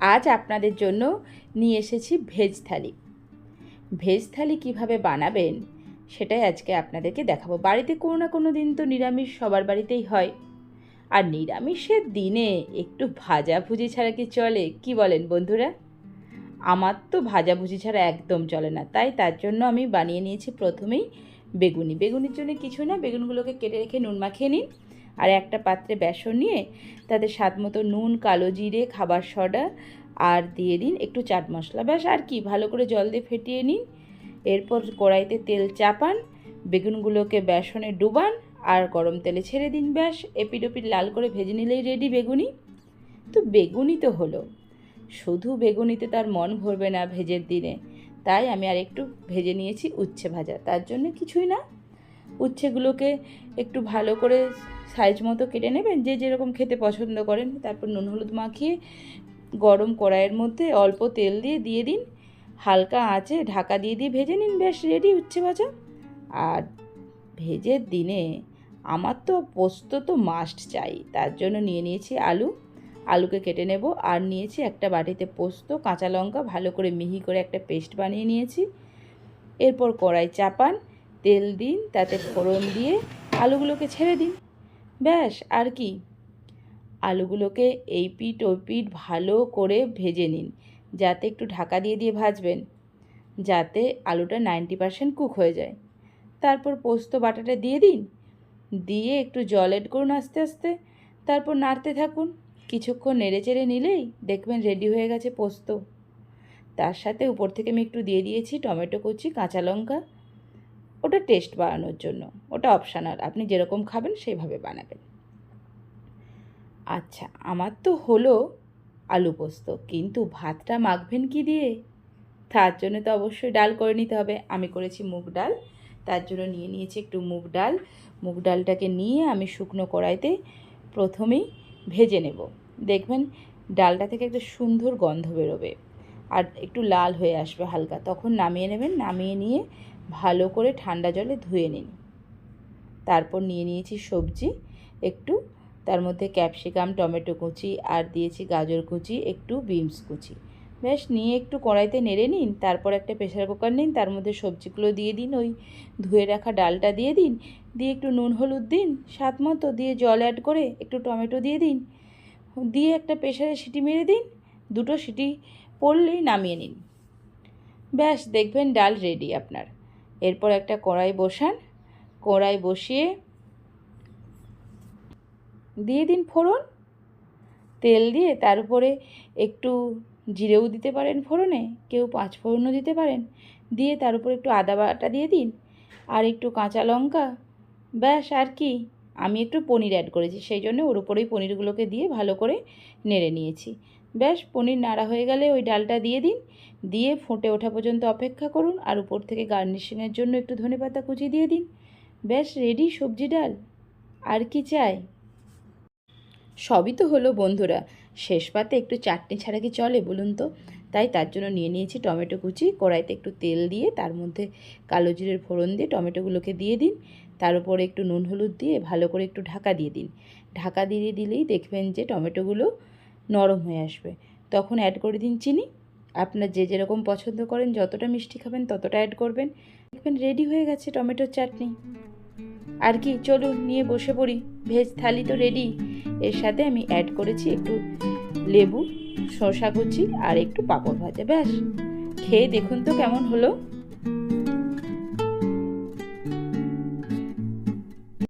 আজ আপনাদের জন্য নিয়ে এসেছি ভেজ থালি। ভেজ থালি কীভাবে বানাবেন সেটাই আজকে আপনাদেরকে দেখাবো। বাড়িতে কোনো না কোনো দিন তো নিরামিষ সবার বাড়িতেই হয়। আর নিরামিষের দিনে একটু ভাজাভুজি ছাড়া কি চলে? কি বলেন বন্ধুরা? আমার তো ভাজাভুজি ছাড়া একদম চলে না। তাই তার জন্য আমি বানিয়ে নিয়েছি প্রথমেই বেগুনি। বেগুনির জন্য কিছু না, বেগুনগুলোকে কেটে রেখে নুন মাখিয়ে নিন। আর একটা পাত্রে বেসন নিয়ে তাতে স্বাদ মতো নুন, কালো জিরে, খাবার সোডা আর দিয়ে দিন একটু চাট মশলা। ব্যাস, আর কি, ভালো করে জল দিয়ে ফেটিয়ে নিন। এরপর কড়াইতে তেল চাপান, বেগুনগুলোকে বেসনে ডুবান আর গরম তেলে ছেড়ে দিন। ব্যাস এপিড ওপিড লাল করে ভেজে নিলেই রেডি বেগুনি। তো বেগুনি তো হলো। শুধু বেগুনিতে তার মন ভরবে না ভেজের দিনে। তাই আমি আর একটু ভেজে নিয়েছি উচ্ছে ভাজা। তার জন্য কিছুই না। উচ্ছেগুলোকে একটু ভালো করে সাইজ মতো কেটে নেবেন। যে যেরকম খেতে পছন্দ করেন, তারপর নুন হলুদ মাখিয়ে গরম কড়াইয়ের মধ্যে অল্প তেল দিয়ে দিয়ে দিন। হালকা আঁচে ঢাকা দিয়ে দিয়ে ভেজে নিন। বেশ রেডি উচ্ছে ভাজা। আর ভেজের দিনে আমার তো পোস্ত তো মাস্ট চাই, তার জন্য নিয়ে নিয়েছি আলু। আলুকে কেটে নেব। আর নিয়েছি একটা বাটিতে পোস্ত, কাঁচা লঙ্কা, ভালো করে মিহি করে একটা পেস্ট বানিয়ে নিয়েছি। এরপর কড়াই চাপান। তেল দিন, তাতে ফোড়ন দিয়ে আলুগুলোকে ছেড়ে দিন। ব্যাস, আর কি? আলুগুলোকে এই পিঠ, ওই পিঠ ভালো করে ভেজে নিন, যাতে একটু ঢাকা দিয়ে দিয়ে ভাজবেন, যাতে আলুটা নাইনটি পারসেন্ট কুক হয়ে যায়। তারপর পোস্ত, বাটাটা দিয়ে দিন, দিয়ে একটু জল এড করুন আস্তে আস্তে, তারপর নাড়তে থাকুন। কিছুক্ষণ নেড়ে চেড়ে নিলেই দেখবেন রেডি হয়ে গেছে পোস্ত। তার সাথে উপর থেকে আমি একটু দিয়ে দিয়েছি টমেটো, কুচি, কাঁচা লঙ্কা ওটা টেস্ট বাড়ানোর জন্য। ওটা অপশানাল আপনি যেরকম খাবেন, সেইভাবে বানাবেন। আচ্ছা আমার তো হলো আলু পোস্ত, কিন্তু ভাতটা মাখবেন কি দিয়ে? তার জন্য তো অবশ্যই ডাল করে নিতে হবে। আমি করেছি মুগ ডাল। তার জন্য নিয়ে নিয়েছি একটু মুগ ডাল। মুগ ডালটাকে নিয়ে আমি শুকনো কড়াইতে প্রথমেই ভেজে নেব। দেখবেন ডালটা থেকে একটা সুন্দর গন্ধ বেরোবে। আর একটু লাল হয়ে আসবে হালকা। তখন নামিয়ে নেবেন। নামিয়ে নিয়ে ভালো করে ঠান্ডা জলে ধুয়ে নিন। তারপর নিয়ে নিয়েছি সবজি, একটু তার মধ্যে ক্যাপসিকাম, টমেটো কুচি আর দিয়েছি গাজর কুচি, একটু বিনস কুচি। বেশ নিয়ে একটু কড়াইতে নেড়ে নিন, তারপর একটা প্রেশার কুকার নিন, তার মধ্যে সবজিগুলো দিয়ে দিন, ওই ধুয়ে রাখা ডালটা দিয়ে দিন, দিয়ে একটু নুন হলুদ দিন, স্বাদ মতো দিয়ে জল অ্যাড করে একটু টমেটো দিয়ে দিন, দিয়ে একটা প্রেশারে সিটি মেরে দিন, দুটো সিটি পড়লেই নামিয়ে নিন। ব্যাস, দেখবেন ডাল রেডি আপনার। এরপর একটা কড়াই বসান। কড়াই বসিয়ে দিয়ে দিন ফোড়ন। তেল দিয়ে তার উপরে একটু জিরেও দিতে পারেন ফোড়নে, কেউ পাঁচ ফোড়নও দিতে পারেন। দিয়ে তার উপরে একটু আদা বাটা দিয়ে দিন আর একটু কাঁচা লঙ্কা। ব্যাস, আর কি। আমি একটু পনির অ্যাড করেছি, সেই জন্য ওর উপরেই পনিরগুলোকে দিয়ে ভালো করে নেড়ে নিয়েছি। ব্যাস, পনির নাড়া হয়ে গেলে ওই ডালটা দিয়ে দিন। দিয়ে ফুটে ওঠা পর্যন্ত অপেক্ষা করুন আর উপর থেকে গার্নিশিংয়ের জন্য একটু ধনে পাতা কুচি দিয়ে দিন। ব্যাস, রেডি সবজি ডাল। আর কি চাই? সবই তো হলো বন্ধুরা, শেষ পাতে একটু চাটনি ছাড়া কি চলে বলুন তো? তাই তার জন্য নিয়ে নিয়েছি টমেটো কুচি, কড়াইতে একটু তেল দিয়ে, তার মধ্যে কালো জিরের ফোড়ন দিয়ে টমেটোগুলোকে দিয়ে দিন। তার উপরে একটু নুন হলুদ দিয়ে ভালো করে একটু ঢাকা দিয়ে দিন। ঢাকা দিয়ে দিলেই দেখবেন যে টমেটোগুলো নরম হয়ে আসবে। তখন অ্যাড করে দিন চিনি। আপনার যে যেরকম পছন্দ করেন, যতটা মিষ্টি খাবেন, ততটা অ্যাড করবেন। দেখবেন রেডি হয়ে গেছে টমেটোর চাটনি। আর কি, চলুন নিয়ে বসে পড়ি। ভেজ থালি তো রেডি এর সাথে আমি অ্যাড করেছি একটু লেবু, শসা কুচি আর একটু পাঁপড় ভাজা। ব্যাস। খেয়ে দেখুন তো কেমন হলো।